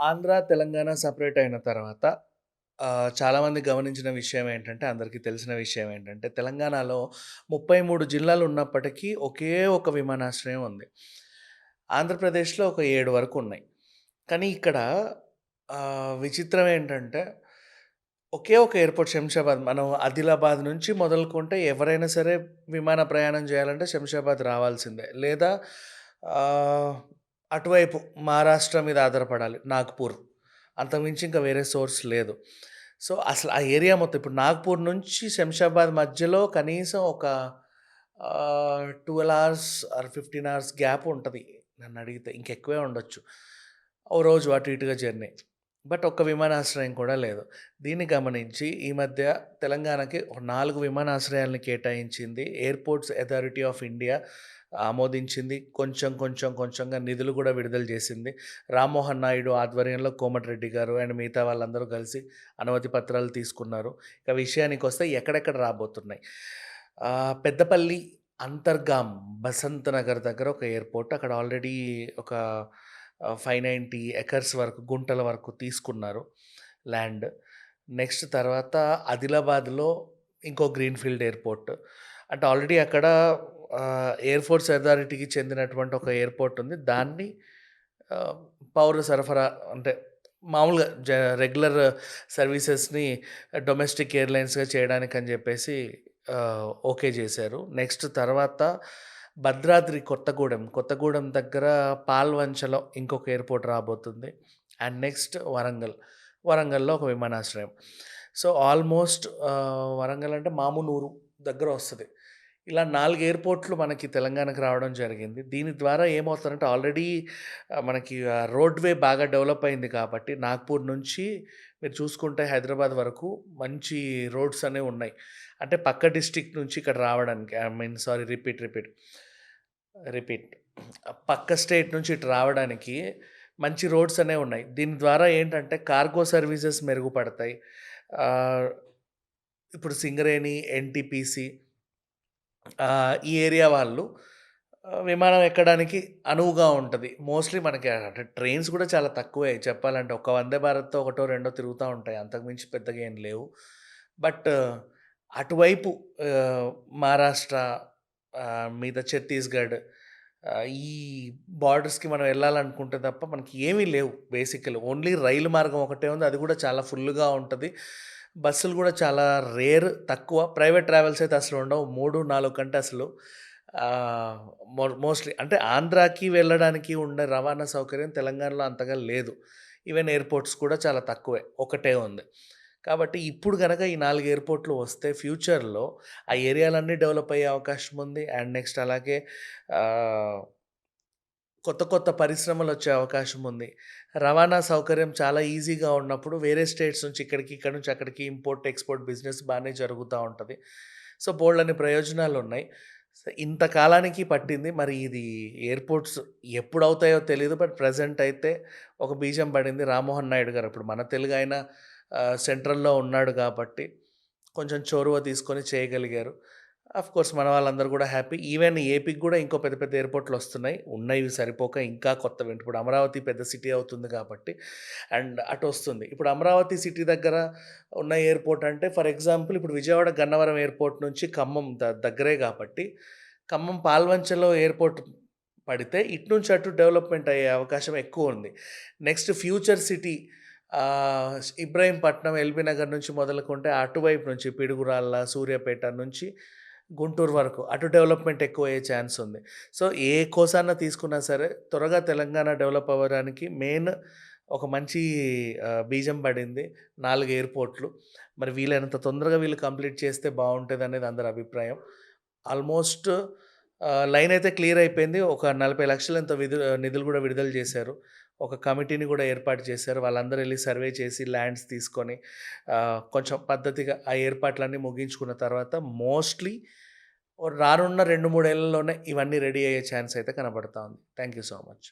Andhra, Telangana separate అయిన తర్వాత చాలామంది గమనించిన విషయం ఏంటంటే, అందరికీ తెలిసిన విషయం ఏంటంటే, తెలంగాణలో 33 జిల్లాలు ఉన్నప్పటికీ ఒకే ఒక విమానాశ్రయం ఉంది. ఆంధ్రప్రదేశ్‌లో ఒక ఏడు వరకు ఉన్నాయి. కానీ ఇక్కడ విచిత్రం ఏంటంటే, ఒకే ఒక ఎయిర్‌పోర్ట్ శంషాబాద్. మనం ఆదిలాబాద్ నుంచి మొదలుకుంటే ఎవరైనా సరే విమాన ప్రయాణం చేయాలంటే శంషాబాద్ రావాల్సిందే. లేదా అటువైపు మహారాష్ట్ర మీద ఆధారపడాలి. నాగ్‌పూర్. అంతకుమించి ఇంకా వేరే సోర్స్ లేదు. సో, అసలు ఆ ఏరియా మొత్తం ఇప్పుడు నాగ్‌పూర్ నుంచి శంషాబాద్ మధ్యలో కనీసం ఒక twelve hours or 15 hours gap ఉంటుంది నన్ను అడిగితే ఇంకెక్కువే ఉండొచ్చు. ఓ రోజు అటు ఇటుగా జర్నీ. బట్ ఒక్క విమానాశ్రయం కూడా లేదు. దీన్ని గమనించి ఈ మధ్య తెలంగాణకి నాలుగు విమానాశ్రయాలను కేటాయించింది. ఎయిర్‌పోర్ట్స్ అథారిటీ ఆఫ్ ఇండియా ఆమోదించింది. కొంచెం, కొంచెం, కొంచెంగా నిధులు కూడా విడుదల చేసింది. రామ్మోహన్ నాయుడు ఆధ్వర్యంలో కోమటిరెడ్డి గారు అండ్ మిగతా వాళ్ళందరూ కలిసి అనుమతి పత్రాలు తీసుకున్నారు. ఇక విషయానికి వస్తే ఎక్కడెక్కడ రాబోతున్నాయి. పెద్దపల్లి అంతర్గాం బసంత్ నగర్ దగ్గర ఒక ఎయిర్‌పోర్ట్. అక్కడ ఆల్రెడీ ఒక ఫైవ్ నైంటీ ఎకర్స్ వరకు గుంటల వరకు తీసుకున్నారు ల్యాండ్. నెక్స్ట్ తర్వాత ఆదిలాబాద్‌లో ఇంకో గ్రీన్‌ఫీల్డ్ ఎయిర్‌పోర్ట్. అంటే ఆల్రెడీ అక్కడ ఎయిర్ ఫోర్స్ అథారిటీకి చెందినటువంటి ఒక ఎయిర్‌పోర్ట్ ఉంది. దాన్ని పౌర సరఫరా అంటే మామూలుగా జ రెగ్యులర్ సర్వీసెస్‌ని డొమెస్టిక్ ఎయిర్‌లైన్స్‌గా చేయడానికి అని చెప్పేసి ఓకే చేశారు. నెక్స్ట్ తర్వాత భద్రాద్రి కొత్తగూడెం. కొత్తగూడెం దగ్గర పాల్వంచలో ఇంకొక ఎయిర్‌పోర్ట్ రాబోతుంది. And next Warangal. వరంగల్‌లో ఒక విమానాశ్రయం. సో, ఆల్మోస్ట్ వరంగల్ అంటే మామునూరు దగ్గర వస్తుంది ఇలా నాలుగు ఎయిర్‌పోర్ట్‌లు మనకి తెలంగాణకు రావడం జరిగింది. దీని ద్వారా ఏమవుతుందంటే ఆల్రెడీ మనకి రోడ్‌వే బాగా డెవలప్ అయింది కాబట్టి నాగ్‌పూర్ నుంచి మీరు చూసుకుంటే హైదరాబాద్ వరకు మంచి రోడ్స్ అనేవి ఉన్నాయి. అంటే పక్క డిస్ట్రిక్ట్ నుంచి ఇక్కడ రావడానికి I mean sorry repeat, repeat. Repeat. పక్క స్టేట్ నుంచి ఇటు రావడానికి మంచి రోడ్స్ అనేవి ఉన్నాయి. దీని ద్వారా ఏంటంటే కార్గో సర్వీసెస్ మెరుగుపడతాయి. ఇప్పుడు సింగరేణి, ఎన్‌టీపీసీ ఈ ఏరియా వాళ్ళు విమానం ఎక్కడానికి అనువుగా ఉంటుంది మోస్ట్‌లీ మనకి అంటే ట్రైన్స్ కూడా చాలా తక్కువే చెప్పాలంటే. ఒక వందే భారత్‌తో ఒకటో, రెండో తిరుగుతూ ఉంటాయి. అంతకుమించి పెద్దగా ఏం లేవు. బట్ అటువైపు మహారాష్ట్ర మిగతా ఛత్తీస్‌గఢ్ ఈ బార్డర్స్‌కి మనం వెళ్ళాలనుకుంటే తప్ప మనకి ఏమీ లేవు బేసికల్లీ. ఓన్లీ రైలు మార్గం ఒకటే ఉంది. అది కూడా చాలా ఫుల్‌గా ఉంటుంది బస్సులు కూడా చాలా రేర్ తక్కువ. ప్రైవేట్ ట్రావెల్స్ అయితే అసలు ఉండవు. 3, 4 కంటే అసలు మో మోస్ట్‌లీ అంటే ఆంధ్రాకి వెళ్ళడానికి ఉండే రవాణా సౌకర్యం తెలంగాణలో అంతగా లేదు. ఈవెన్ ఎయిర్‌పోర్ట్స్ కూడా చాలా తక్కువే. ఒకటే ఉంది. కాబట్టి ఇప్పుడు కనుక ఈ నాలుగు ఎయిర్‌పోర్ట్‌లు వస్తే ఫ్యూచర్‌లో ఆ ఏరియాలన్నీ డెవలప్ అయ్యే అవకాశం ఉంది. అండ్ నెక్స్ట్ అలాగే కొత్త కొత్త, పరిశ్రమలు వచ్చే అవకాశం ఉంది. రవాణా సౌకర్యం చాలా ఈజీగా ఉన్నప్పుడు వేరే స్టేట్స్ నుంచి ఇక్కడికి, ఇక్కడి నుంచి అక్కడికి ఇంపోర్ట్, ఎక్స్‌పోర్ట్ బిజినెస్ బాగానే జరుగుతూ ఉంటుంది సో, బోల్డ్ ప్రయోజనాలున్నాయి. సో, ఇంత కాలానికి పట్టింది. మరి ఇది ఎయిర్‌పోర్ట్స్ ఎప్పుడు అవుతాయో తెలియదు బట్ ప్రజెంట్ అయితే ఒక బీజం పడింది. రామ్మోహన్ నాయుడు గారు ఇప్పుడు మన తెలుగు ఆయన సెంట్రల్‌లో ఉన్నాడు కాబట్టి కొంచెం చొరవ తీసుకొని చేయగలిగారు. ఆఫ్‌కోర్స్ మన వాళ్ళందరూ కూడా హ్యాపీ. ఈవెన్ ఏపీకి కూడా ఇంకో పెద్ద, పెద్ద ఎయిర్‌పోర్ట్‌లు వస్తున్నాయి. ఉన్నాయి సరిపోక ఇంకా కొత్తవి ఇప్పుడు అమరావతి పెద్ద సిటీ అవుతుంది కాబట్టి అండ్ అటు వస్తుంది ఇప్పుడు అమరావతి సిటీ దగ్గర ఉన్న ఎయిర్‌పోర్ట్ అంటే ఫర్ ఎగ్జాంపుల్ ఇప్పుడు విజయవాడ గన్నవరం ఎయిర్‌పోర్ట్ నుంచి ఖమ్మం ద దగ్గరే కాబట్టి ఖమ్మం పాల్వంచలో ఎయిర్‌పోర్ట్ పడితే ఇటు నుంచి అటు డెవలప్‌మెంట్ అయ్యే అవకాశం ఎక్కువ ఉంది next future city Ibrahimpatnam Ibrahimpatnam, LB Nagar నుంచి మొదలుకుంటే అటువైపు నుంచి పిడుగురాళ్ళ, సూర్యాపేట నుంచి గుంటూరు వరకు అటు డెవలప్‌మెంట్ ఎక్కువ అయ్యే ఛాన్స్ ఉంది. సో, ఏ కోసాన తీసుకున్నా సరే త్వరగా తెలంగాణ డెవలప్ అవ్వడానికి మెయిన్ ఒక మంచి బీజం పడింది. నాలుగు ఎయిర్‌పోర్ట్‌లు. మరి వీలైనంత తొందరగా వీళ్ళు కంప్లీట్ చేస్తే బాగుంటుంది అనేది అందరి అభిప్రాయం. ఆల్మోస్ట్ లైన్ అయితే క్లియర్ అయిపోయింది. ఒక 40,00,000 ఎంతో విధు నిధులు కూడా విడుదల చేశారు. ఒక కమిటీని కూడా ఏర్పాటు చేశారు. వాళ్ళందరూ వెళ్ళి సర్వే చేసి ల్యాండ్స్ తీసుకొని కొంచెం పద్ధతిగా ఆ ఏర్పాట్లన్నీ ముగించుకున్న తర్వాత మోస్ట్‌లీ రానున్న రెండు మూడేళ్ళలోనే ఇవన్నీ రెడీ అయ్యే ఛాన్స్ అయితే కనబడతా ఉంది. Thank you so much.